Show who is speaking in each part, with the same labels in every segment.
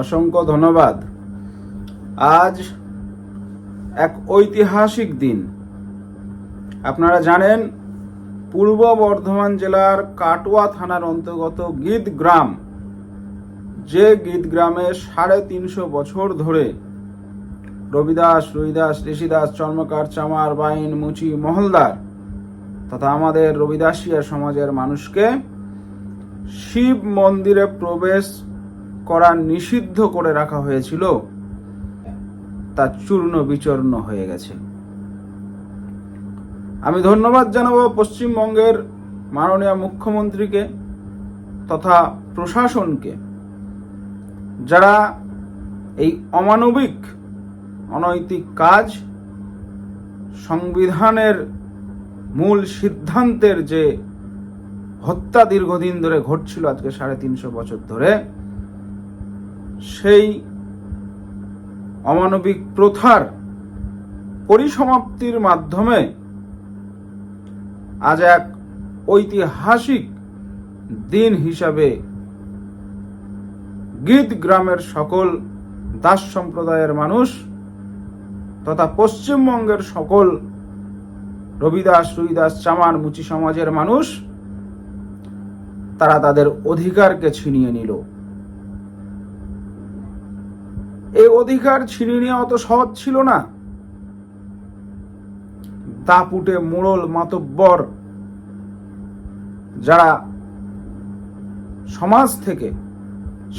Speaker 1: অসংখ্য ধন্যবাদ। আজ এক ঐতিহাসিক দিন। আপনারা জানেন, পূর্ব বর্ধমান জেলার কাটোয়া থানার অন্তর্গত গীত গ্রাম, যে গীত গ্রামে সাড়ে তিনশো বছর ধরে রবিদাস রবিদাস ঋষিদাস, চর্মকার, চামার, বাইন, মুচি, মহলদার তথা আমাদের রবিদাসিয়া সমাজের মানুষকে শিব মন্দিরে প্রবেশ করা নিষিদ্ধ করে রাখা হয়েছিল, তা চূর্ণ বিচূর্ণ হয়ে গেছে। আমি ধন্যবাদ জানাব পশ্চিমবঙ্গের মাননীয় মুখ্যমন্ত্রীকে তথা প্রশাসনকে, যারা এই অমানবিক, অনৈতিক কাজ সংবিধানের মূল সিদ্ধান্তের যে হত্যা দীর্ঘদিন ধরে ঘটছিল আজকে সাড়ে তিনশো বছর ধরে সেই অমানবিক প্রথার পরিসমাপ্তির মাধ্যমে আজ এক ঐতিহাসিক দিন হিসাবে গীত গ্রামের সকল দাস সম্প্রদায়ের মানুষ তথা পশ্চিমবঙ্গের সকল রবিদাস রুইদাস চামার, মুচি সমাজের মানুষ, তারা তাদের অধিকারকে ছিনিয়ে নিল। এই অধিকার ছিনিয়ে নেওয়া অত সহজ ছিল না। দাপুটে মোড়ল মাতব্বর, যারা সমাজ থেকে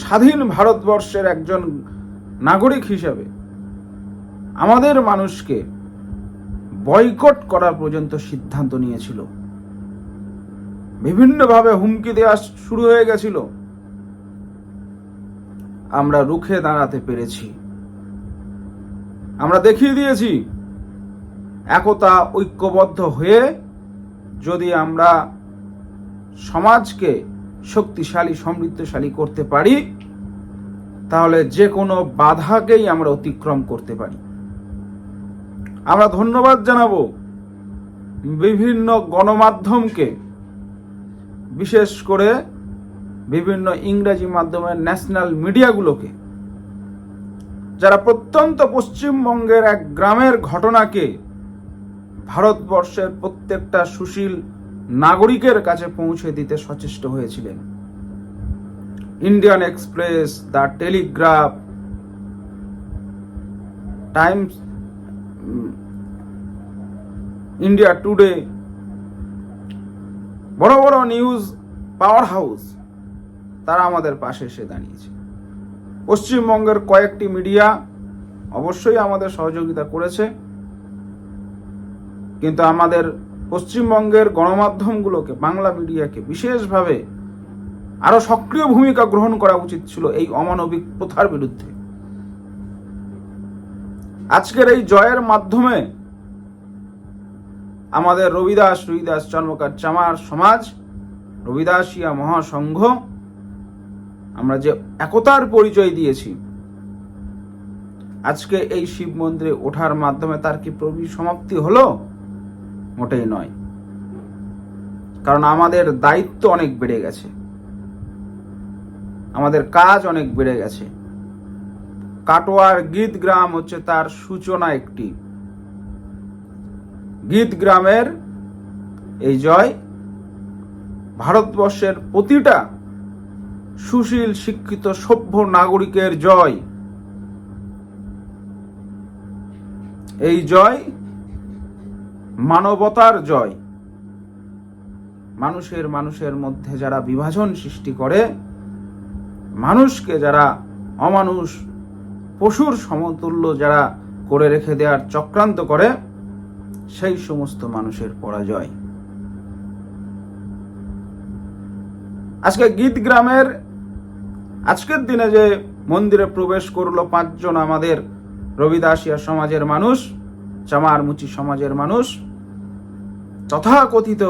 Speaker 1: স্বাধীন ভারতবর্ষের একজন নাগরিক হিসেবে আমাদের মানুষকে বয়কট করার পর্যন্ত সিদ্ধান্ত নিয়েছিল। বিভিন্নভাবে হুমকি দেওয়া শুরু হয়ে গেছিল। আমরা রুখে দাঁড়াতে পেরেছি। আমরা দেখিয়ে দিয়েছি, একতা ঐক্যবদ্ধ হয়ে যদি আমরা সমাজকে শক্তিশালী, সমৃদ্ধশালী করতে পারি, তাহলে যে কোনো বাধাকেই আমরা অতিক্রম করতে পারি। আমরা ধন্যবাদ জানাব বিভিন্ন গণমাধ্যমকে, বিশেষ করে বিভিন্ন ইংরেজি মাধ্যমের ন্যাশনাল মিডিয়াগুলোকে, যারা প্রত্যন্ত পশ্চিমবঙ্গের এক গ্রামের ঘটনাকে ভারতবর্ষের প্রত্যেকটা সুশীল নাগরিকের কাছে পৌঁছে দিতে সচেষ্ট হয়েছিলেন। Indian Express, the Telegraph, Times India today, বড় বড় নিউজ পাওয়ার হাউস। তারা আমাদের পাশে এসে দাঁড়িয়েছে। পশ্চিমবঙ্গের কয়েকটি মিডিয়া অবশ্যই আমাদের সহযোগিতা করেছে। কিন্তু আমাদের পশ্চিমবঙ্গের গণমাধ্যমগুলোকে, বাংলা মিডিয়াকে বিশেষভাবে আরও সক্রিয় ভূমিকা গ্রহণ করা উচিত ছিল এই অমানবিক প্রথার বিরুদ্ধে। আজকের এই জয়ের মাধ্যমে আমাদের রবিদাস রবিদাস চর্মকার চামার সমাজ রবিদাসিয়া মহাসংঘ আমরা যে একতার পরিচয় দিয়েছি। আজকে এই শিব মন্দিরে ওঠার মাধ্যমে তার কি প্রবি সমাপ্তি হলো? মোটেই নয়। কারণ আমাদের দায়িত্ব অনেক বেড়ে গেছে। আমাদের কাজ অনেক বেড়ে গেছে। কাটোয়ার গীত গ্রাম হচ্ছে তার সূচনা একটি। গীত গ্রামের এই জয় ভারতবর্ষের প্রতিটা সুশীল শিক্ষিত সভ্য নাগরিকের জয়। এই জয় মানবতার জয়। মানুষের মানুষের মধ্যে যারা বিভাজন সৃষ্টি করে, মানুষকে যারা অমানুষ পশুর সমতুল্য যারা করে রেখে দেওয়ার চক্রান্ত করে, সেই সমস্ত মানুষের পরাজয়। আজকে গীত গ্রামের, আজকের দিনে যে মন্দিরে প্রবেশ করল পাঁচজন আমাদের রবিদাসিয়া সমাজের মানুষ, চামার মুচি সমাজের মানুষ, তথাকথিত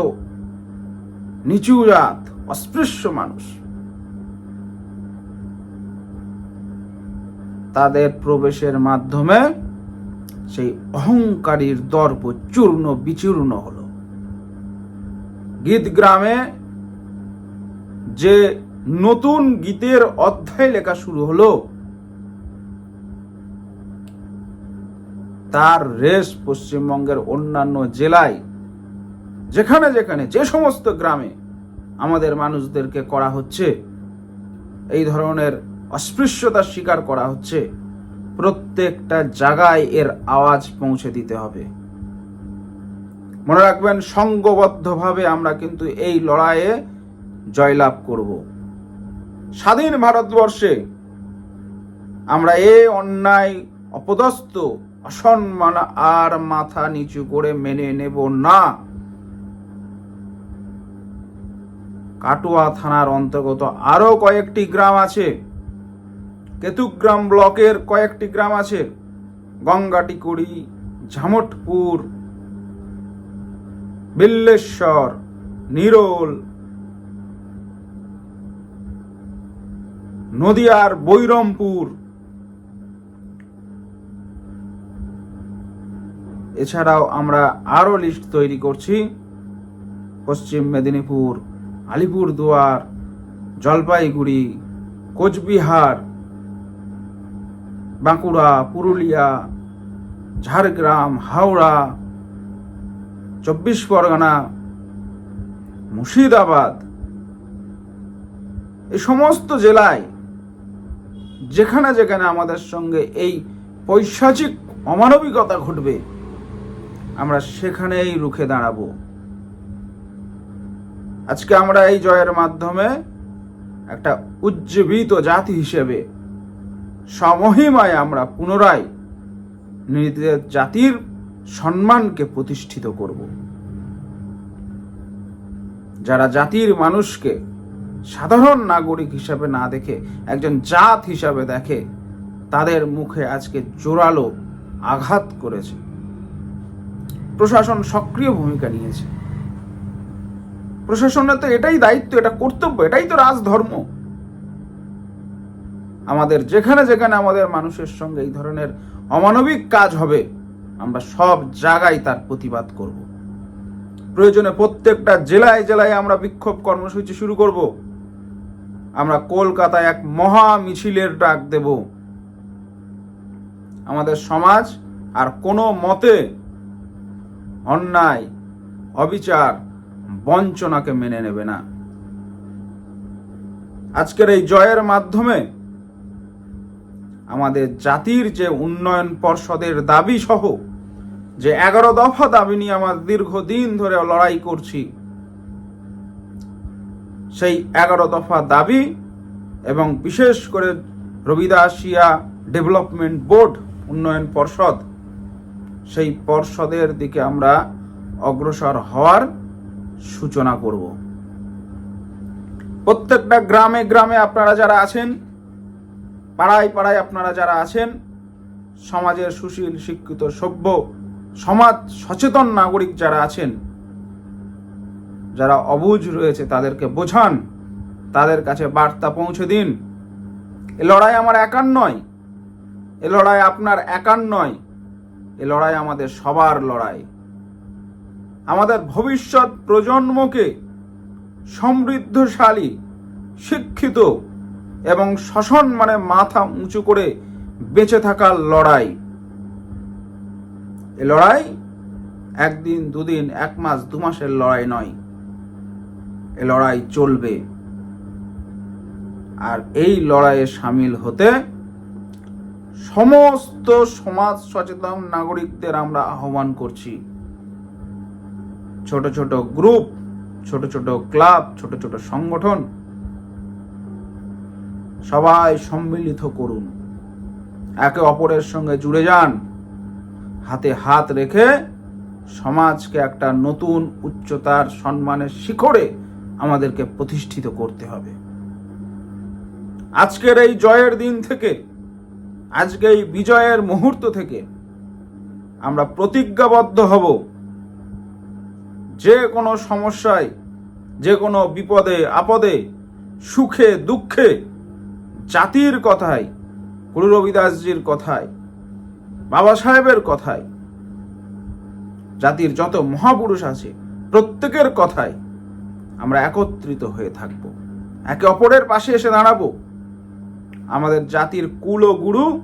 Speaker 1: নিচু জাত, অস্পৃশ্য মানুষ। তাদের প্রবেশের মাধ্যমে সেই অহংকারীর দর্প চূর্ণ বিচূর্ণ হলো। গীত গ্রামে যে নতুন গীতের অধ্যায় লেখা শুরু হলো, তার রেশ পশ্চিমবঙ্গের অন্যান্য জেলায়, যেখানে যেখানে, যে সমস্ত গ্রামে আমাদের মানুষদেরকে করা হচ্ছে, এই ধরনের অস্পৃশ্যতা স্বীকার করা হচ্ছে, প্রত্যেকটা জায়গায় এর আওয়াজ পৌঁছে দিতে হবে। মনে রাখবেন, সঙ্গবদ্ধভাবে আমরা কিন্তু এই লড়াইয়ে জয়লাভ করব। স্বাধীন ভারতবর্ষে আমরা এ অন্যায় অপদস্থ, অসম্মান আর মাথা নিচু করে মেনে নেব না। কাটোয়া থানার অন্তর্গত আরও কয়েকটি গ্রাম আছে। কেতুগ্রাম ব্লকের কয়েকটি গ্রাম আছে। গঙ্গাটিকুড়ি, ঝামটপুর, বিল্লেশ্বর, নিরোল নদিয়ার বৈরমপুর। এছাড়াও আমরা আরও লিস্ট তৈরি করছি। পশ্চিম মেদিনীপুর, আলিপুরদুয়ার, জলপাইগুড়ি, কোচবিহার, বাঁকুড়া, পুরুলিয়া, ঝাড়গ্রাম, হাওড়া, চব্বিশ পরগনা, মুর্শিদাবাদ। এই সমস্ত জেলায় যেখানে যেখানে আমাদের সঙ্গে এই পৈশাচিক অমানবিকতা ঘটবে, আমরা সেখানেই রুখে দাঁড়াবো। আজকে আমরা এই জয়ের মাধ্যমে একটা উজ্জীবিত জাতি হিসেবে, সমহিমায় আমরা পুনরায় নিজেদের জাতির সম্মানকে প্রতিষ্ঠিত করব। যারা জাতির মানুষকে সাধারণ নাগরিক হিসাবে না দেখে, একজন জাত হিসাবে দেখে, তাদের মুখে আজকে জোরালো আঘাত করেছে। প্রশাসন সক্রিয় ভূমিকা নিয়েছে। প্রশাসনের তো এটাই দায়িত্ব, এটা কর্তব্য, এটাই তো রাজধর্ম। আমাদের যেখানে যেখানে আমাদের মানুষের সঙ্গে এই ধরনের অমানবিক কাজ হবে, আমরা সব জায়গায় তার প্রতিবাদ করব। প্রয়োজনে প্রত্যেকটা জেলায় জেলায় আমরা বিক্ষোভ কর্মসূচি শুরু করব। আমরা কলকাতায় এক মহা মিছিলের ডাক দেব। আমাদের সমাজ আর কোনো মতে অন্যায়, অবিচার, বঞ্চনাকে মেনে নেবে না। আজকের এই জয়ের মাধ্যমে আমাদের জাতির যে উন্নয়ন পর্ষদের দাবি সহ যে এগারো দফা দাবি নিয়ে আমার দীর্ঘদিন ধরে লড়াই করছি সেই এগারো দফা দাবি এবং বিশেষ করে রবিদাসিয়া ডেভেলপমেন্ট বোর্ড উন্নয়ন পর্ষদ, সেই পর্ষদের দিকে আমরা অগ্রসর হওয়ার সূচনা করব। প্রত্যেকটা গ্রামে গ্রামে আপনারা যারা আছেন, পাড়ায় পাড়ায় আপনারা যারা আছেন, সমাজের সুশীল, শিক্ষিত, সভ্য, সমাজ সচেতন নাগরিক যারা আছেন যারা অবুঝ রয়েছে তাদেরকে বোঝান, তাদের কাছে বার্তা পৌঁছে দিন। এ লড়াই আমার একার নয়, এ লড়াই আপনার একার নয়, এ লড়াই আমাদের সবার লড়াই। আমাদের ভবিষ্যৎ প্রজন্মকে সমৃদ্ধশালী, শিক্ষিত এবং শাসন মানে মাথা উঁচু করে বেঁচে থাকার লড়াই। এ লড়াই একদিন, দুদিন, এক মাস, দু মাসের লড়াই নয়। লড়াই চলবে। আর এই লড়াইয়ে সামিল হতে সমস্ত সমাজ সচেতন নাগরিকদের আমরা আহ্বান করছি। ছোট ছোট গ্রুপ, ছোট ছোট ক্লাব, ছোট ছোট সংগঠন, সবাই সম্মিলিত করুন। একে অপরের সঙ্গে জুড়ে যান। হাতে হাত রেখে সমাজকে একটা নতুন উচ্চতার সম্মানের শিখরে আমাদেরকে প্রতিষ্ঠিত করতে হবে। আজকের এই জয়ের দিন থেকে, আজকে এই বিজয়ের মুহূর্ত থেকে আমরা প্রতিজ্ঞাবদ্ধ হব। যে কোনো সমস্যায়, যে কোনো বিপদে, আপদে, সুখে, দুঃখে, জাতির কথায়, গুরু রবিদাসজির কথায়, বাবা সাহেবের কথায়, জাতির যত মহাপুরুষ আছে, প্রত্যেকের কথায় আমরা একত্রিত হয়ে থাকব। একে অপরের পাশে এসে দাঁড়াবো। আমাদের জাতির কুল গুরু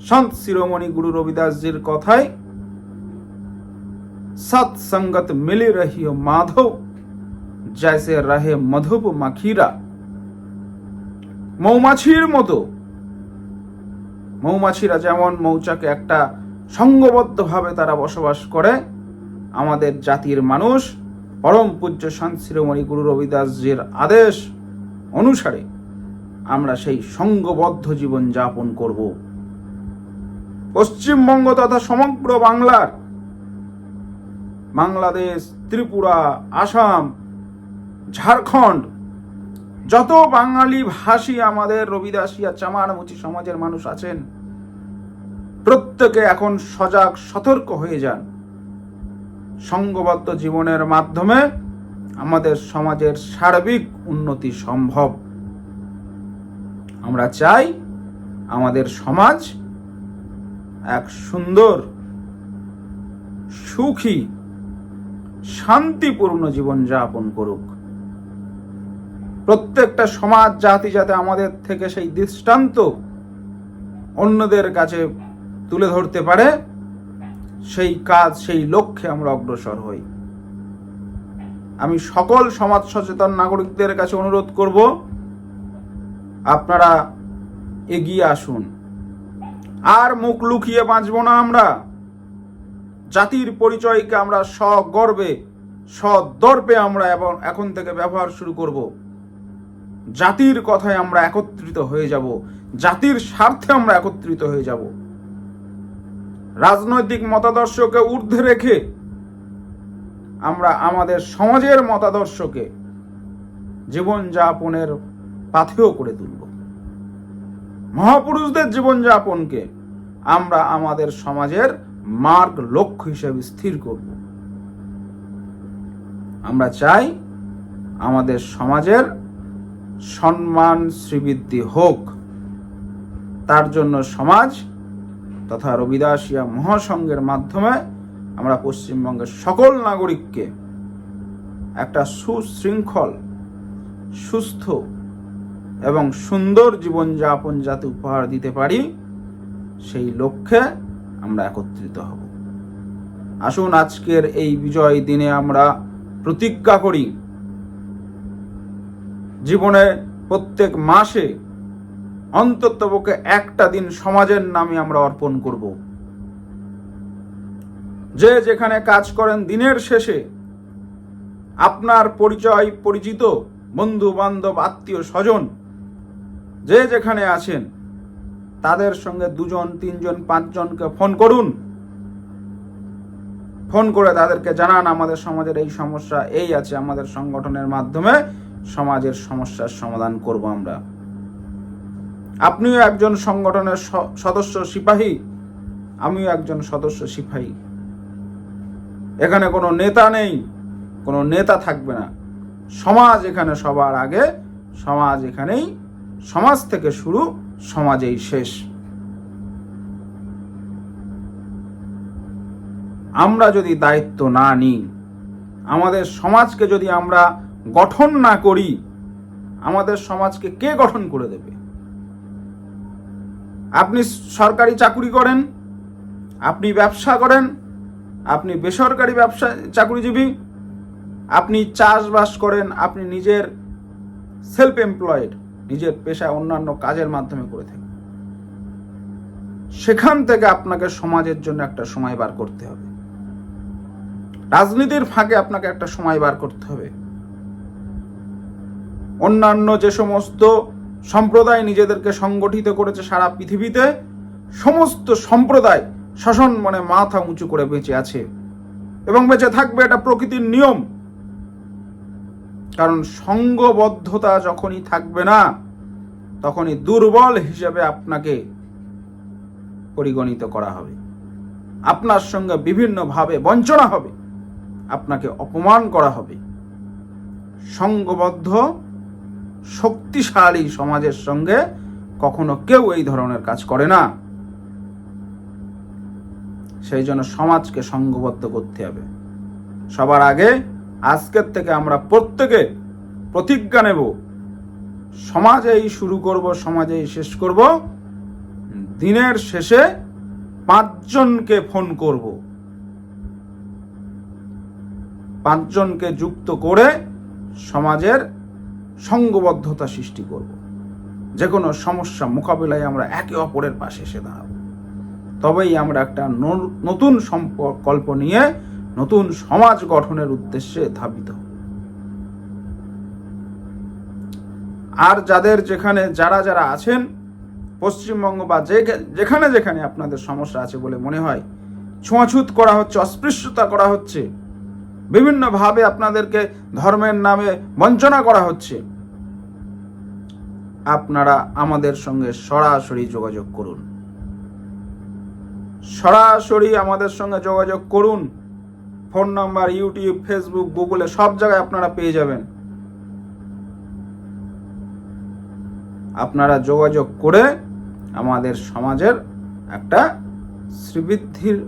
Speaker 1: সন্ত শিরোমণি গুরু রবিদাসজির কথায় সৎসঙ্গত মিলি রহিও মাধব জैसे রহে মধুপ মাখিরা। মৌমাছির মতো। মৌমাছিরা যেমন মৌচাকে একটা সঙ্গবদ্ধভাবে তারা বসবাস করে, আমাদের জাতির মানুষ পরম পূজ্য সন্ত শিরোমণি গুরু রবিদাসজির আদেশ অনুসারে আমরা সেই সঙ্গবদ্ধ জীবন যাপন করব। পশ্চিমবঙ্গ তথা সমগ্র বাংলার বাংলাদেশ, ত্রিপুরা, আসাম, ঝাড়খণ্ড, যত বাঙালি ভাষী আমাদের রবিদাসিয়া চামারমুচি সমাজের মানুষ আছেন, প্রত্যেকে এখন সজাগ সতর্ক হয়ে যান। সঙ্গবদ্ধ জীবনের মাধ্যমে আমাদের সমাজের সার্বিক উন্নতি সম্ভব। আমরা চাই আমাদের সমাজ এক সুন্দর, সুখী, শান্তিপূর্ণ জীবন যাপন করুক। প্রত্যেকটা সমাজ, জাতি যাতে আমাদের থেকে সেই দৃষ্টান্ত অন্যদের কাছে তুলে ধরতে পারে সেই কাজ, সেই লক্ষ্যে আমরা অগ্রসর হই। আমি সকল সমাজ সচেতন নাগরিকদের কাছে অনুরোধ করব, আপনারা এগিয়ে আসুন। আর মুখ লুকিয়ে বাঁচব না আমরা। জাতির পরিচয়কে আমরা সগর্বে সদর্পে আমরা এবং এখন থেকে ব্যবহার শুরু করব। জাতির কথায় আমরা একত্রিত হয়ে যাব। জাতির স্বার্থে আমরা একত্রিত হয়ে যাব। রাজনৈতিক মতাদর্শকে ঊর্ধ্বে রেখে আমরা আমাদের সমাজের মতাদর্শকে জীবনযাপনের পাথেয় করে তুলব। মহাপুরুষদের জীবনযাপনকে আমরা আমাদের সমাজের মার্গ লক্ষ্য হিসেবে স্থির করব। আমরা চাই আমাদের সমাজের সম্মান শ্রীবৃদ্ধি হোক। তার জন্য সমাজ তথা রবিদাসিয়া মহাসংঘের মাধ্যমে আমরা পশ্চিমবঙ্গের সকল নাগরিককে একটা সুশৃঙ্খল, সুস্থ এবং সুন্দর জীবনযাপন যাতে উপহার দিতে পারি, সেই লক্ষ্যে আমরা একত্রিত হব। আসুন আজকের এই বিজয় দিনে আমরা প্রতিজ্ঞা করি জীবনে প্রত্যেক মাসে অন্ততপক্ষে একটা দিন সমাজের নামে আমরা অর্পণ করব। যে যেখানে কাজ করেন দিনের শেষে, আপনার পরিচয় পরিচিত বন্ধু বান্ধব আত্মীয় স্বজন, যে যেখানে আছেন, তাদের সঙ্গে দুজন, তিনজন, পাঁচজনকে ফোন করুন। ফোন করে তাদেরকে জানান, আমাদের সমাজের এই সমস্যা এই আছে, আমাদের সংগঠনের মাধ্যমে সমাজের সমস্যার সমাধান করব আমরা। আপনিও একজন সংগঠনের সদস্য সিপাহী, আমিও একজন সদস্য সিপাহী। এখানে কোনো নেতা নেই, কোনো নেতা থাকবে না। সমাজ এখানে সবার আগে, সমাজ এখানেই, সমাজ থেকে শুরু, সমাজেই শেষ। আমরা যদি দায়িত্ব না নিই, আমাদের সমাজকে যদি আমরা গঠন না করি, আমাদের সমাজকে কে গঠন করে দেবে? আপনি সরকারি চাকুরি করেন, আপনি ব্যবসা করেন, আপনি বেসরকারি ব্যবসা, চাকুরিজীবী, আপনি চাষবাস করেন, আপনি নিজের সেলফ এমপ্লয়েড নিজের পেশায় অন্যান্য কাজের মাধ্যমে করে থাকেন। সেখান থেকে আপনাকে সমাজের জন্য একটা সময় বার করতে হবে। রাজনীতির ফাঁকে আপনাকে একটা সময় বার করতে হবে। অন্যান্য যে সমস্ত সম্প্রদায় নিজেদেরকে সংগঠিত করেছে সারা পৃথিবীতে, সমস্ত সম্প্রদায় শাসন মানে মাথা উঁচু করে বেঁচে আছে। এবং বেঁচে থাকবে এটা প্রকৃতির নিয়ম। কারণ সঙ্গবদ্ধতা যখনই থাকবে না, তখনই দুর্বল হিসেবে আপনাকে পরিগণিত করা হবে। আপনার সঙ্গে বিভিন্নভাবে বঞ্চনা হবে। আপনাকে অপমান করা হবে। সঙ্গবদ্ধ শক্তিশালী সমাজের সঙ্গে কখনো কেউ এই ধরনের কাজ করে না। সেই জন্য সমাজকে সংঘবদ্ধ করতে হবে। সবার আগে আজকের থেকে আমরা প্রত্যেকে প্রতিজ্ঞা নেব, সমাজেই শুরু করব, সমাজেই শেষ করব। দিনের শেষে পাঁচজনকে ফোন করব। পাঁচজনকে যুক্ত করে সমাজের সঙ্গবদ্ধতা সৃষ্টি করব। যে কোনো সমস্যা মোকাবিলায় আমরা একে অপরের পাশে এসে দাঁড়াবো। তবেই আমরা একটা নতুন সম্পর্ক নিয়ে নতুন সমাজ গঠনের উদ্দেশ্যে ধাবিত আর যাদের যেখানে যারা যারা আছেন, পশ্চিমবঙ্গ বা যেখানে যেখানে আপনাদের সমস্যা আছে বলে মনে হয়, ছোঁয়াছুত করা হচ্ছে, অস্পৃশ্যতা করা হচ্ছে বিভিন্নভাবে আপনাদেরকে ধর্মের নামে বঞ্চনা করা হচ্ছে। আপনারা আমাদের সঙ্গে সরাসরি যোগাযোগ করুন। সরাসরি আমাদের সঙ্গে যোগাযোগ করুন। ফোন নাম্বার, ইউটিউব, ফেসবুক, গুগলে সব জায়গায় আপনারা পেয়ে যাবেন। আপনারা যোগাযোগ করে আমাদের সমাজের একটা শ্রীবৃদ্ধির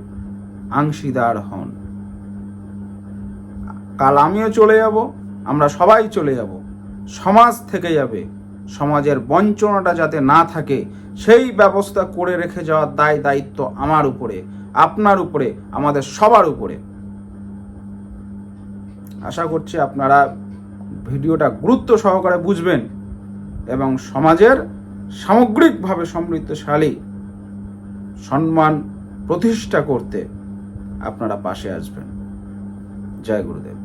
Speaker 1: অংশীদার হন। কাল আমিও চলে যাব, আমরা সবাই চলে যাব। সমাজ থেকে যাবে, সমাজের বঞ্চনাটা যাতে না থাকে, সেই ব্যবস্থা করে রেখে যাওয়ার দায় দায়িত্ব আমার উপরে, আপনার উপরে, আমাদের সবার উপরে। আশা করছি আপনারা ভিডিওটা গুরুত্ব সহকারে বুঝবেন এবং সমাজের সামগ্রিকভাবে সমৃদ্ধশালী সম্মান প্রতিষ্ঠা করতে আপনারা পাশে আসবেন। জয় গুরুদেব।